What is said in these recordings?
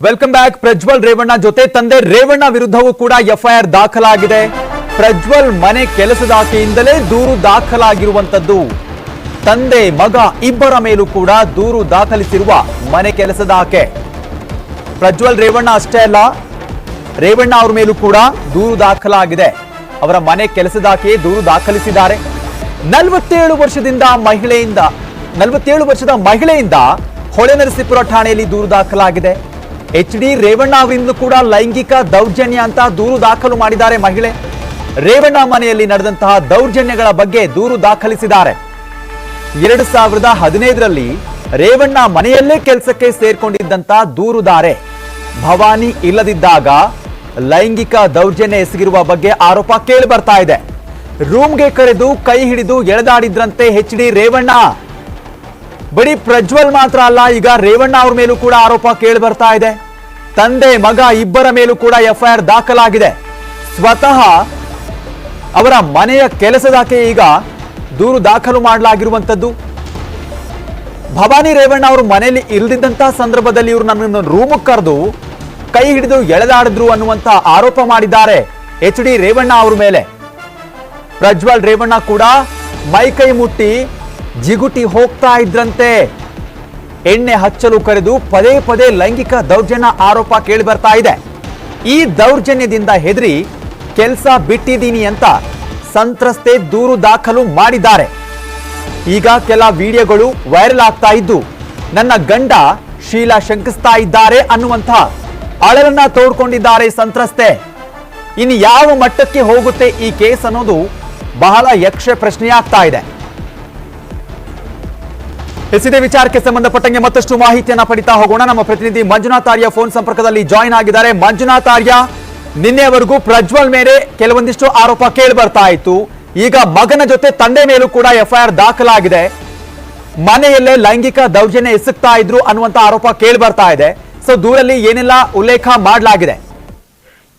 Welcome back Prajwal Revanna ಜೊತೆ ತಂದೆ ರೇವಣ್ಣ ವಿರುದ್ಧವೂ ಕೂಡ ಎಫ್ಐಆರ್ ದಾಖಲಾಗಿದೆ. ಪ್ರಜ್ವಲ್ ಮನೆ ಕೆಲಸದಾಕೆಯಿಂದಲೇ ದೂರು ದಾಖಲಾಗಿರುವಂತದ್ದು ತಂದೆ, ಮಗ ಇಬ್ಬರ ಮೇಲೂ ಕೂಡ ದೂರು ದಾಖಲಿಸಿರುವ ಮನೆ ಕೆಲಸದಾಕೆ ಪ್ರಜ್ವಲ್ ರೇವಣ್ಣ ಅಷ್ಟೇ ಅಲ್ಲ, ರೇವಣ್ಣ ಅವ್ರ ಮೇಲೂ ಕೂಡ ದೂರು ದಾಖಲಾಗಿದೆ. ಅವರ ಮನೆ ಕೆಲಸದಾಕೆ ದೂರು ದಾಖಲಿಸಿದ್ದಾರೆ. ನಲವತ್ತೇಳು ವರ್ಷದಿಂದ ಮಹಿಳೆಯಿಂದ, ನಲವತ್ತೇಳು ವರ್ಷದ ಮಹಿಳೆಯಿಂದ ಹೊಳೆನರಸೀಪುರ ಠಾಣೆಯಲ್ಲಿ ದೂರು ದಾಖಲಾಗಿದೆ. ಎಚ್ ಡಿ ರೇವಣ್ಣ ಅವರಿಂದ ಕೂಡ ಲೈಂಗಿಕ ದೌರ್ಜನ್ಯ ಅಂತ ದೂರು ದಾಖಲು ಮಾಡಿದ್ದಾರೆ ಮಹಿಳೆ. ರೇವಣ್ಣ ಮನೆಯಲ್ಲಿ ನಡೆದಂತಹ ದೌರ್ಜನ್ಯಗಳ ಬಗ್ಗೆ ದೂರು ದಾಖಲಿಸಿದ್ದಾರೆ. ಎರಡು ಸಾವಿರದ ಹದಿನೈದರಲ್ಲಿ ರೇವಣ್ಣ ಮನೆಯಲ್ಲೇ ಕೆಲಸಕ್ಕೆ ಸೇರ್ಕೊಂಡಿದ್ದಂತ ದೂರುದಾರೆ. ಭವಾನಿ ಇಲ್ಲದಿದ್ದಾಗ ಲೈಂಗಿಕ ದೌರ್ಜನ್ಯ ಎಸಗಿರುವ ಬಗ್ಗೆ ಆರೋಪ ಕೇಳಿ ಬರ್ತಾ ಇದೆ. ರೂಮ್ಗೆ ಕರೆದು ಕೈ ಹಿಡಿದು ಎಳೆದಾಡಿದ್ರಂತೆ ಹೆಚ್ ಡಿ ರೇವಣ್ಣ. ಬರೀ ಪ್ರಜ್ವಲ್ ಮಾತ್ರ ಅಲ್ಲ, ಈಗ ರೇವಣ್ಣ ಅವ್ರ ಮೇಲೂ ಕೂಡ ಆರೋಪ ಕೇಳಿ ಬರ್ತಾ ಇದೆ. ತಂದೆ, ಮಗ ಇಬ್ಬರ ಮೇಲೂ ಕೂಡ ಎಫ್ಐಆರ್ ದಾಖಲಾಗಿದೆ. ಸ್ವತಃ ಅವರ ಮನೆಯ ಕೆಲಸದಾಕೆ ಈಗ ದೂರು ದಾಖಲು ಮಾಡಲಾಗಿರುವಂತದ್ದು ಭವಾನಿ ರೇವಣ್ಣ ಅವರು ಮನೆಯಲ್ಲಿ ಇಲ್ದಿದ್ದಂತಹ ಸಂದರ್ಭದಲ್ಲಿ ಇವರು ನನ್ನನ್ನು ರೂಮ್ ಕರೆದು ಕೈ ಹಿಡಿದು ಎಳೆದಾಡಿದ್ರು ಅನ್ನುವಂತಹ ಆರೋಪ ಮಾಡಿದ್ದಾರೆ ಎಚ್ ಡಿ ರೇವಣ್ಣ ಅವ್ರ ಮೇಲೆ. ಪ್ರಜ್ವಲ್ ರೇವಣ್ಣ ಕೂಡ ಮೈಕೈ ಮುಟ್ಟಿ ಜಿಗುಟಿ ಹೋಗ್ತಾ ಇದ್ರಂತೆ. ಎಣ್ಣೆ ಹಚ್ಚಲು ಕರೆದು ಪದೇ ಪದೇ ಲೈಂಗಿಕ ದೌರ್ಜನ್ಯ ಆರೋಪ ಕೇಳಿ ಬರ್ತಾ ಇದೆ. ಈ ದೌರ್ಜನ್ಯದಿಂದ ಹೆದರಿ ಕೆಲಸ ಬಿಟ್ಟಿದ್ದೀನಿ ಅಂತ ಸಂತ್ರಸ್ತೆ ದೂರು ದಾಖಲು ಮಾಡಿದ್ದಾರೆ. ಈಗ ಕೆಲ ವಿಡಿಯೋಗಳು ವೈರಲ್ ಆಗ್ತಾ ಇದ್ದು, ನನ್ನ ಗಂಡ ಶೀಲಾ ಶಂಕಿಸ್ತಾ ಇದ್ದಾರೆ ಅನ್ನುವಂಥ ಅಳಲನ್ನ ತೋಡ್ಕೊಂಡಿದ್ದಾರೆ ಸಂತ್ರಸ್ತೆ. ಇನ್ನು ಯಾವ ಮಟ್ಟಕ್ಕೆ ಹೋಗುತ್ತೆ ಈ ಕೇಸ್ ಅನ್ನೋದು ಬಹಳ ಯಕ್ಷ ಪ್ರಶ್ನೆಯಾಗ್ತಾ ಇದೆ. ಎಸಿದೆ ವಿಚಾರಕ್ಕೆ ಸಂಬಂಧಪಟ್ಟಂಗೆ ಮತ್ತಷ್ಟು ಮಾಹಿತಿಯನ್ನ ಪಡಿತಾ ಹೋಗೋಣ. ನಮ್ಮ ಪ್ರತಿನಿಧಿ ಮಂಜುನಾಥ್ ಆರ್ಯ ಫೋನ್ ಸಂಪರ್ಕದಲ್ಲಿ ಜಾಯಿನ್ ಆಗಿದ್ದಾರೆ. ಮಂಜುನಾಥ್ ಆರ್ಯ, ನಿನ್ನೆವರೆಗೂ ಪ್ರಜ್ವಲ್ ಮೇಲೆ ಕೆಲವೊಂದಿಷ್ಟು ಆರೋಪ ಕೇಳಿ ಬರ್ತಾ ಇತ್ತು. ಈಗ ಮಗನ ಜೊತೆ ತಂದೆ ಮೇಲೂ ಕೂಡ ಎಫ್ಐಆರ್ ದಾಖಲಾಗಿದೆ. ಮನೆಯಲ್ಲೇ ಲೈಂಗಿಕ ದೌರ್ಜನ್ಯ ಎಸಗ್ತಾ ಇದ್ರು ಅನ್ನುವಂತ ಆರೋಪ ಕೇಳಿ ಬರ್ತಾ ಇದೆ. ಸೊ ದೂರಲ್ಲಿ ಏನೆಲ್ಲ ಉಲ್ಲೇಖ ಮಾಡಲಾಗಿದೆ?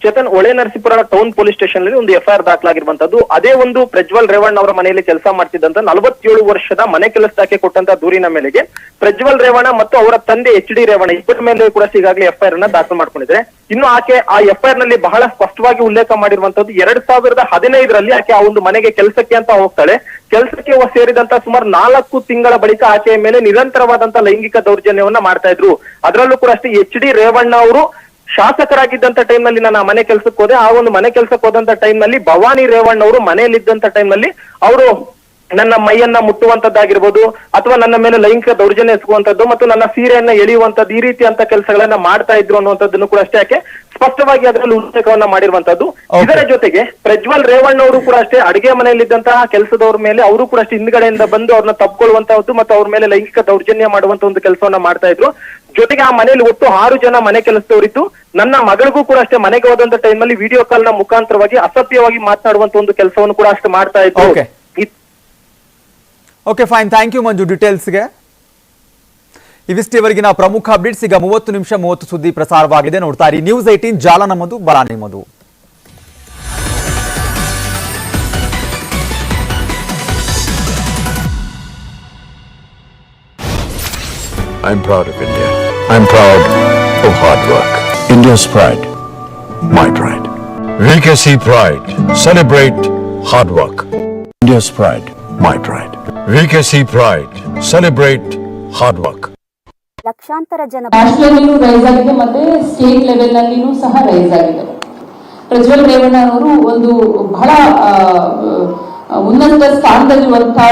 ಚೇತನ್ ಒಳೆ ನರಸೀಪುರ ಟೌನ್ ಪೊಲೀಸ್ ಸ್ಟೇಷನ್ ಅಲ್ಲಿ ಒಂದು ಎಫ್ಐಆರ್ ದಾಖಲಾಗಿರುವಂತದ್ದು. ಅದೇ ಒಂದು ಪ್ರಜ್ವಲ್ ರೇವಣ್ಣ ಅವರ ಮನೆಯಲ್ಲಿ ಕೆಲಸ ಮಾಡ್ತಿದ್ದಂತ ನಲವತ್ತೇಳು ವರ್ಷದ ಮನೆ ಕೆಲಸಕ್ಕೆ ಕೊಟ್ಟಂತ ದೂರಿನ ಮೇಲೆಗೆ ಪ್ರಜ್ವಲ್ ರೇವಣ್ಣ ಮತ್ತು ಅವರ ತಂದೆ ಎಚ್ ಡಿ ರೇವಣ್ಣ ಇಬ್ಬರ ಮೇಲೆ ಕೂಡ ಈಗಾಗಲೇ ಎಫ್ಐಆರ್ ಅನ್ನ ದಾಖಲು ಮಾಡ್ಕೊಂಡಿದ್ರೆ ಇನ್ನು ಆಕೆ ಆ ಎಫ್ಐಆರ್ನಲ್ಲಿ ಬಹಳ ಸ್ಪಷ್ಟವಾಗಿ ಉಲ್ಲೇಖ ಮಾಡಿರುವಂತದ್ದು ಎರಡ್ ಸಾವಿರದ ಹದಿನೈದರಲ್ಲಿ ಆಕೆ ಆ ಒಂದು ಮನೆಗೆ ಕೆಲಸಕ್ಕೆ ಅಂತ ಹೋಗ್ತಾಳೆ. ಕೆಲಸಕ್ಕೆ ಸೇರಿದಂತ ಸುಮಾರು ನಾಲ್ಕು ತಿಂಗಳ ಬಳಿಕ ಆಕೆಯ ಮೇಲೆ ನಿರಂತರವಾದಂತ ಲೈಂಗಿಕ ದೌರ್ಜನ್ಯವನ್ನ ಮಾಡ್ತಾ ಇದ್ರು. ಅದರಲ್ಲೂ ಕೂಡ ಅಷ್ಟೇ ಎಚ್ ಡಿ ರೇವಣ್ಣ ಅವರು ಶಾಸಕರಾಗಿದ್ದಂತ ಟೈಮ್ನಲ್ಲಿ ನಾನು ಆ ಮನೆ ಕೆಲ್ಸಕ್ಕೆ ಹೋದೆ. ಆ ಒಂದು ಮನೆ ಕೆಲ್ಸಕ್ಕೆ ಹೋದಂತ ಟೈಮ್ನಲ್ಲಿ ಭವಾನಿ ರೇವಣ್ಣ ಅವರು ಮನೆಯಲ್ಲಿದ್ದಂತ ಟೈಮ್ನಲ್ಲಿ ಅವರು ನನ್ನ ಮೈಯನ್ನ ಮುಟ್ಟುವಂತದ್ದಾಗಿರ್ಬೋದು ಅಥವಾ ನನ್ನ ಮೇಲೆ ಲೈಂಗಿಕ ದೌರ್ಜನ್ಯ ಎಸಗುವಂತದ್ದು ಮತ್ತು ನನ್ನ ಸೀರೆಯನ್ನ ಎಳೆಯುವಂತದ್ದು ಈ ರೀತಿ ಅಂತ ಕೆಲಸಗಳನ್ನ ಮಾಡ್ತಾ ಇದ್ರು ಅನ್ನುವಂಥದ್ದನ್ನು ಕೂಡ ಅಷ್ಟೇ ಯಾಕೆ ಸ್ಪಷ್ಟವಾಗಿ ಅದರಲ್ಲಿ ಉಲ್ಲೇಖವನ್ನ ಮಾಡಿರುವಂತದ್ದು ಇದರ ಜೊತೆಗೆ ಪ್ರಜ್ವಲ್ ರೇವಣ್ಣ ಅವರು ಕೂಡ ಅಷ್ಟೇ ಅಡಿಗೆ ಮನೆಯಲ್ಲಿದ್ದಂತಹ ಕೆಲಸದವ್ರ ಮೇಲೆ ಅವರು ಕೂಡ ಅಷ್ಟೇ ಹಿಂದ್ಗಡೆಯಿಂದ ಬಂದು ಅವ್ರನ್ನ ತಪ್ಕೊಳ್ಳುವಂತಹದ್ದು ಮತ್ತು ಅವ್ರ ಮೇಲೆ ಲೈಂಗಿಕ ದೌರ್ಜನ್ಯ ಮಾಡುವಂತ ಒಂದು ಕೆಲಸವನ್ನ ಮಾಡ್ತಾ ಇದ್ರು. ಜೊತೆಗೆ ಆ ಮನೆಯಲ್ಲಿ ಒಟ್ಟು ಆರು ಜನ ಮನೆ ಕೆಲಸದವರಿತ್ತು ನನ್ನ ಮಗಳಿಗೂ ಕೂಡ ಅಷ್ಟೇ ಮನೆಗೆ ಹೋದಂತ ಟೈಮ್ ಅಲ್ಲಿ ವಿಡಿಯೋ ಕಾಲ್ನ ಮುಖಾಂತರವಾಗಿ ಅಸಭ್ಯವಾಗಿ ಮಾತನಾಡುವಂತ ಒಂದು ಕೆಲಸವನ್ನು ಕೂಡ ಅಷ್ಟೇ ಮಾಡ್ತಾ ಇತ್ತು okay fine thank you Manju. ಡೀಟೇಲ್ಸ್ಗೆ ಇವಿಷ್ಟೇವರೆಗಿನ ಪ್ರಮುಖ ಅಪ್ಡೇಟ್ಸ್ ಈಗ ಮೂವತ್ತು ನಿಮಿಷ ಮೂವತ್ತು ಸುದ್ದಿ ಪ್ರಸಾರವಾಗಿದೆ. ನೋಡ್ತಾ ಇರಿ. ನ್ಯೂಸ್ ಏಟೀನ್ ಜಾಲ ನಮ್ಮದು ಬಲ ನಿಮ್ಮದು. I'm proud of India. I'm proud of hard work. India's pride. My pride. VKC Pride. Celebrate hard work. India's pride. My pride. VKC Pride. Celebrate hard work. ಲಕ್ಷಾಂತರ ಜನ ನ್ಯಾಷನಲ್ಲಿನೂ ರೈಸ್ ಆಗಿದೆ ಮತ್ತೆ ಸ್ಟೇಟ್ ಲೆವೆಲ್ ನಲ್ಲಿನೂ ಸಹ rice ಆಗಿದೆ ಪ್ರಜ್ವಲ್ ರೇವಣ್ಣ ಅವರು ಒಂದು ಬಹಳ ಉನ್ನತ ಸ್ಥಾನದಲ್ಲಿರುವಂತಹ